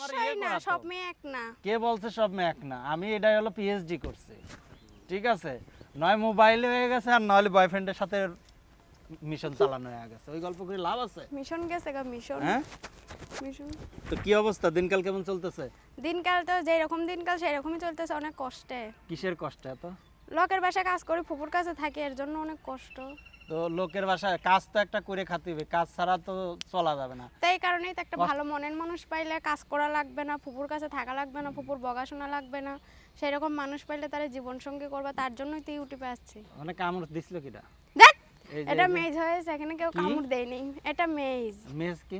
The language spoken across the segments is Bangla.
ইয়ে না সব মেয়ে এক না। কে বলছে সব মেয়ে এক না? আমি এটাই হলো পিএইচডি করছি। ঠিক আছে? নয় মোবাইলে হয়ে গেছে আর নয় বয়ফ্রেন্ডের সাথে মিশন চালানো হয়ে গেছে। ওই গল্প করে লাভ আছে? মিশন গেছে গা মিশন হ্যাঁ? মিশন তো কি অবস্থা? দিনকাল কেমন চলতেছে? দিনকাল তো যেই রকম দিনকাল সেই রকমই চলতেছে অনেক কষ্টে। কিসের কষ্ট এত? লোকের বাসায় কাজ করি ফুপুর কাছে থাকি এর জন্য অনেক কষ্ট। তো লোকের বাসায় কাজ তো একটা করে খাতে হবে কাজ ছাড়া তো চলা যাবে না। তাই কারণেই তো একটা ভালো মনের মানুষ পাইলে কাজ করা লাগবে না ফুপুর কাছে থাকা লাগবে না ফুপুর বগাশোনা লাগবে না সেরকম মানুষ পাইলে তারা জীবন সঙ্গী করবে তার জন্যই তো ইউটিউবে আসছি। মানে কামড় দিছিল কিটা? দেখ এটা মেজ হয়েছে এখানে কেউ? কামড় দেয়নি এটা মেজ। মেজ কি?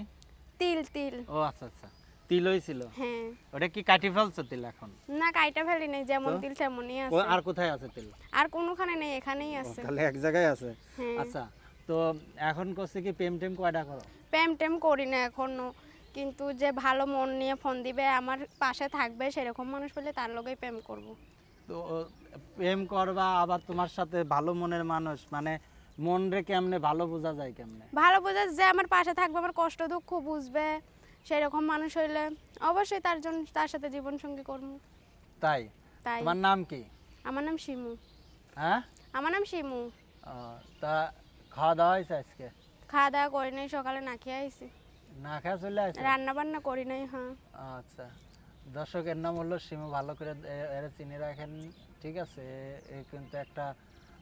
তিল তিল। ও আচ্ছা আচ্ছা। তিল হয়েছিল? হ্যাঁ। ওটা কি কাটি ফেলছো তিল এখন? না কাইটা ফেলি নেই যেমন তো? তিল তেমনই আছে। আর কোথায় আছে তিল? আর কোনোখানে নেই এখানেই আছে। তাহলে এক জায়গায় আছে। হ্যাঁ। আচ্ছা তো এখন করছে কি প্রেম টেম কয়টা করো? প্রেম টেম করি না এখনও কিন্তু যে ভালো মন নিয়ে ফোন দিবে আমার পাশে থাকবে সেরকম মানুষ পেলে তার লগেই প্রেম করব। তো প্রেম করবা আবার তোমার সাথে ভালো মনের মানুষ মানে মন রে কেমনে ভালো বোঝা যায় কেমনে? ভালো বোঝা যে আমার পাশে থাকবে আমার কষ্ট দুঃখ বুঝবে সেরকম মানুষ হইলে অবশ্যই তার জন্য তার সাথে জীবন সঙ্গী করব। তাই? তাই। তোমার নাম কি? আমার নাম শিমু। হ্যাঁ? আমার নাম শিমু। তা খাওয়া দাওয়া হয়েছে আজকে? খাওয়া দাওয়া করি নাই সকালে না খেয়ে আইছি। না খাওয়া চলে আসছে রান্না বান্না করি নাই হ্যাঁ। আচ্ছা। দর্শকের নাম হলো সিমু ভালো করে এরা চিনে রাখেন। ঠিক আছে কিন্তু একটা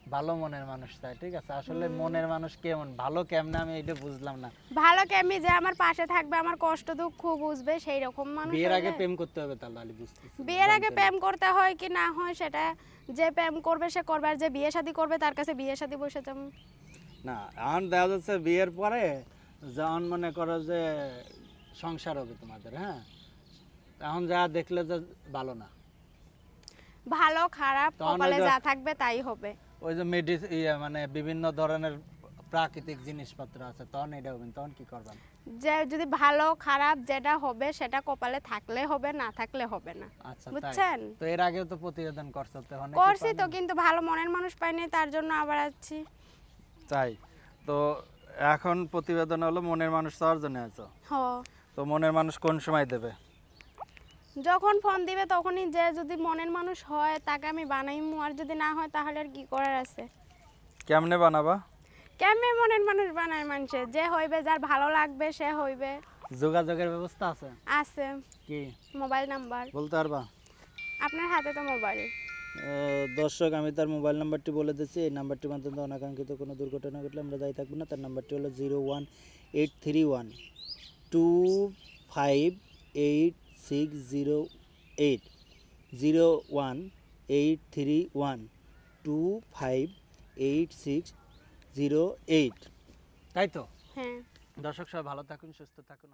ভালো মনের মানুষ তাই ঠিক আছে? আসলে মনের মানুষ কেমন? ভালো কেমনে? আমি এটা বুঝলাম না। ভালো কেমি যে আমার পাশে থাকবে আমার কষ্ট দুঃখ বুঝবে সেই রকম মানুষ বিয়ের আগে প্রেম করতে হবে তাহলে আমি বুঝতেছি বিয়ের আগে প্রেম করতে হয় কি না হয় সেটা যে প্রেম করবে সে করবে আর যে বিয়ে শাদী করবে তার কাছে বিয়ে শাদী বসে যাম না এখন দেখা যাচ্ছে বিয়ের পরে যখন মনে করো যে সংসার হবে তোমাদের হ্যাঁ? এখন যা দেখলে যে ভালো না। ভালো খারাপ কপালে যা থাকবে তাই হবে। ওই যে মেডি ইয়ে মানে বিভিন্ন ধরনের প্রাকৃতিক জিনিসপত্র আছে তখন এটা হবে না, তখন কি করবেন? যে যদি ভালো খারাপ যেটা হবে সেটা কপালে থাকলে হবে না থাকলে হবে না। আচ্ছা বুঝছেন? তো এর আগেও তো প্রতিবেদন করছ তো অনেকে করছি তো কিন্তু ভালো মনের মানুষ পাইনি তার জন্য আবার আছি তাই। তো এখন প্রতিবেদন হলো মনের মানুষ চাওয়ার জন্য আছো হ। তো মনের মানুষ কোন সময় দেবে? যখন ফোন দিবে তখনই যে যদি মনের মানুষ হয় তাকে আমি বানাইমু। আর যদি না হয় তাহলে আর কি করার আছে? কেমনে বানাবা? কেমনে মনের মানুষ বানায় মানুষের যে হইবে যার ভালো লাগবে সে হইবে। যোগাযোগের ব্যবস্থা আছে? আছে। কি? Mobile number. বলতে পারবা? আপনার হাতে তো মোবাইল। দর্শক আমি তার মোবাইল নাম্বারটি বলে দিচ্ছি। এই নাম্বারটির মাধ্যমে অনাকাঙ্ক্ষিত কোনো দুর্ঘটনা ঘটলে আমরা দায়ী থাকব না। তার নাম্বারটি হলো zero one eight three one two five eight six zero eight zero one eight three one two five eight six zero eight তাই তো? হ্যাঁ। দর্শক সবাই ভালো থাকুন সুস্থ থাকুন